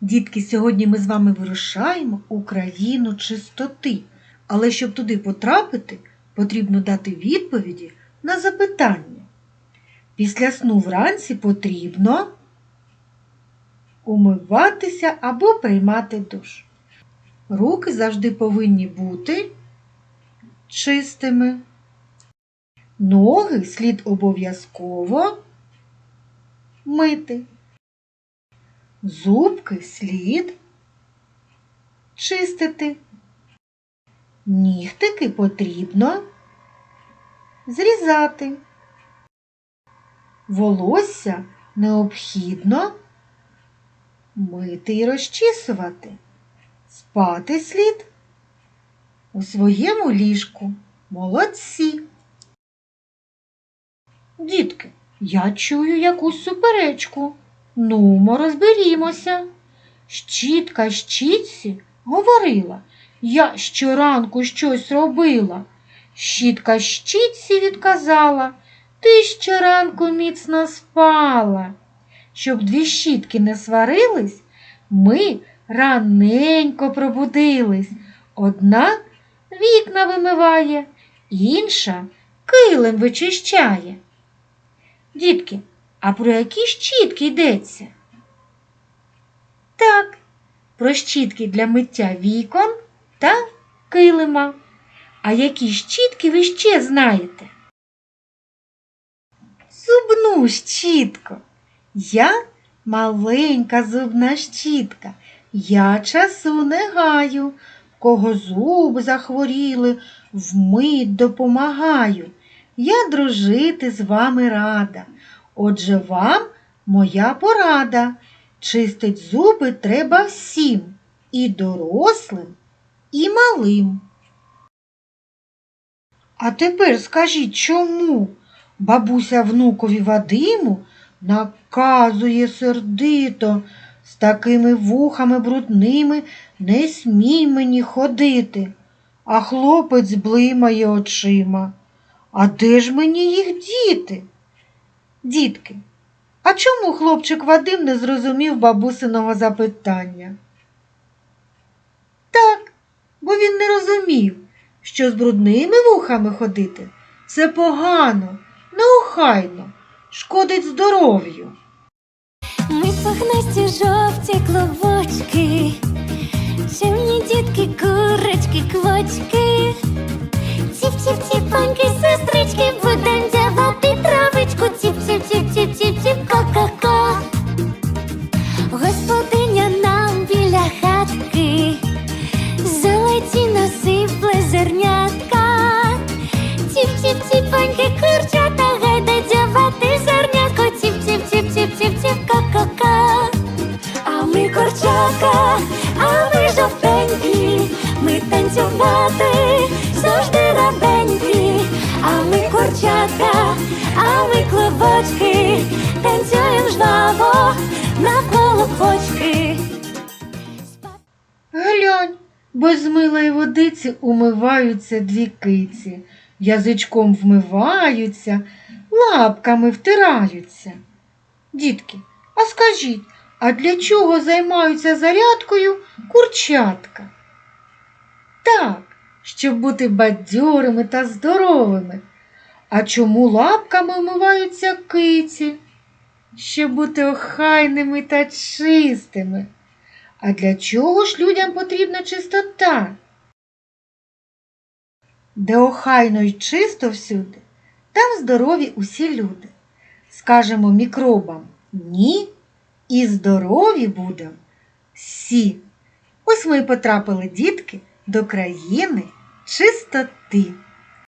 Дітки, сьогодні ми з вами вирушаємо у країну чистоти. Але щоб туди потрапити, потрібно дати відповіді на запитання. Після сну вранці потрібно умиватися або приймати душ. Руки завжди повинні бути чистими. Ноги слід обов'язково мити. Зубки слід чистити. Нігтики потрібно зрізати. Волосся необхідно мити і розчісувати. Спати слід у своєму ліжку. Молодці. Дітки, я чую якусь суперечку. Нумо, розберімося. Щітка щітці говорила, я щоранку щось робила. Щітка щітці відказала, ти щоранку міцно спала. Щоб дві щітки не сварились, ми раненько пробудились. Одна вікна вимиває, інша килим вичищає. Дітки, а про які щітки йдеться? Так, про щітки для миття вікон та килима. А які щітки ви ще знаєте? Зубну щітку. Я маленька зубна щітка. Я часу не гаю. Кого зуби захворіли, вмить допомагаю. Я дружити з вами рада. Отже, вам моя порада. Чистить зуби треба всім, і дорослим, і малим. А тепер скажіть, чому бабуся внукові Вадиму наказує сердито, з такими вухами брудними не смій мені ходити, а хлопець блимає очима. А де ж мені їх діти? Дітки, а чому хлопчик Вадим не зрозумів бабусиного запитання? Так, бо він не розумів, що з брудними вухами ходити це погано, неохайно, шкодить здоров'ю. Ми пахнасті жовті клубочки, чимні дітки, курочки, квочки. Господиня нам біля хатки, золоті насипле зернятка. Ціп-ціп-ціпаньки, курчата, гайда дзявати зернятко. Ціп-ціп-ціп-ціп-ціп-ціп, ко-ко-ко. А ми корчака, а ми жовтенькі, ми танцювати завжди раденькі, а ми корчака, а ми клубочки, танцюємо жваво почки. Глянь, без милої водиці умиваються дві киці, язичком вмиваються, лапками втираються. Дітки, а скажіть, а для чого займаються зарядкою курчатка? Так, щоб бути бадьорими та здоровими. А чому лапками вмиваються киці? Щоб бути охайними та чистими. А для чого ж людям потрібна чистота? Де охайно й чисто всюди, там здорові усі люди. Скажемо мікробам ні і здорові будемо всі. Ось ми й потрапили, дітки, до країни чистоти.